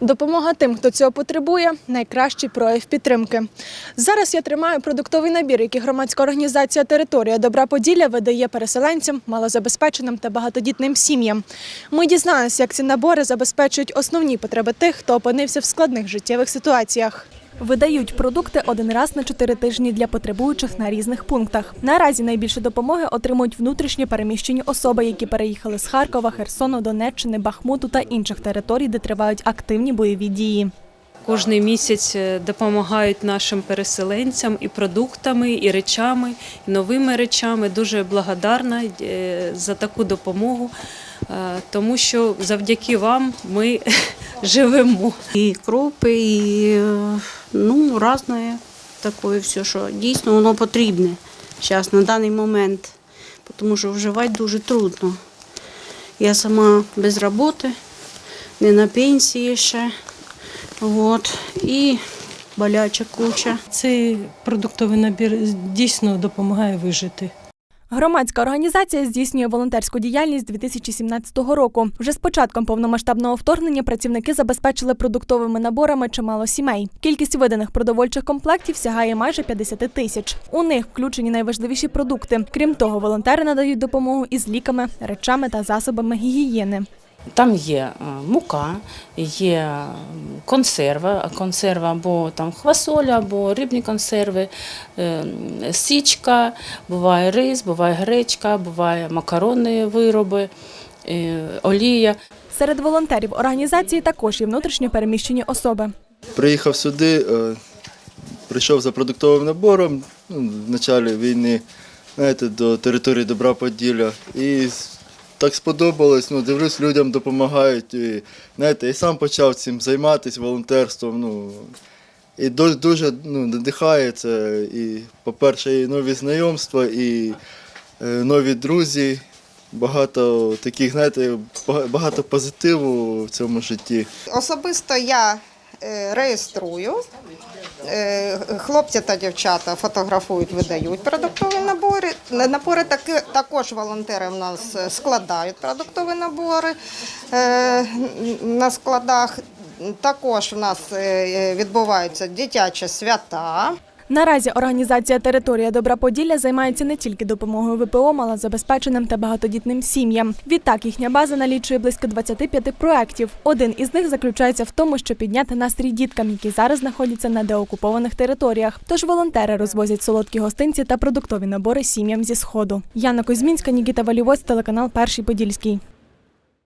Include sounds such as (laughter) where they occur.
Допомога тим, хто цього потребує, найкращий прояв підтримки. Зараз я тримаю продуктовий набір, який громадська організація Територія Добра Поділля видає переселенцям, малозабезпеченим та багатодітним сім'ям. Ми дізналися, як ці набори забезпечують основні потреби тих, хто опинився в складних життєвих ситуаціях. Видають продукти один раз на чотири тижні для потребуючих на різних пунктах. Наразі найбільше допомоги отримують внутрішньо переміщені особи, які переїхали з Харкова, Херсону, Донеччини, Бахмуту та інших територій, де тривають активні бойові дії. Кожний місяць е, допомагають нашим переселенцям і продуктами, і речами, і новими речами. Дуже благодарна е, за таку допомогу, е, тому що завдяки вам ми (laughs) живемо. І крупи, і ну, разне такое все, що дійсно воно потрібне зараз на даний момент, тому що вживати дуже трудно. Я сама без роботи, не на пенсії ще. От, і боляча куча. Цей продуктовий набір дійсно допомагає вижити. Громадська організація здійснює волонтерську діяльність 2017 року. Вже з початком повномасштабного вторгнення працівники забезпечили продуктовими наборами чимало сімей. Кількість виданих продовольчих комплектів сягає майже 50 тисяч. У них включені найважливіші продукти. Крім того, волонтери надають допомогу із ліками, речами та засобами гігієни. Там є е, мука, є консерва, консерва або там хвасоля, або рибні консерви, е, січка, буває рис, буває гречка, буває макаронні вироби, е, олія. Серед волонтерів організації також є внутрішньо переміщені особи. Приїхав сюди, е, прийшов за продуктовим набором ну, в початку війни, знаєте, до території Добра Поділля. І так сподобалось, ну, дивлюсь, людям допомагають. І, знаєте, і сам почав цим займатися волонтерством. Ну, і дуже, дуже ну, надихає це. І, по-перше, і нові знайомства, і е, нові друзі. Багато таких, знаєте, багато позитиву в цьому житті. Особисто я реєструю. Е, Хлопці та дівчата фотографують, видають продуктові набори. Набори таки, також волонтери в нас е, складають продуктові набори е, на складах. Також в нас е, відбуваються дитячі свята. Наразі організація Територія Добра Поділля займається не тільки допомогою ВПО малозабезпеченим та багатодітним сім'ям. Відтак їхня база налічує близько 25 проєктів. Один із них заключається в тому, щоб підняти настрій діткам, які зараз знаходяться на деокупованих територіях. Тож волонтери розвозять солодкі гостинці та продуктові набори сім'ям зі сходу. Яна Кузьмінська, Нікіта Валівоць, телеканал Перший Подільський.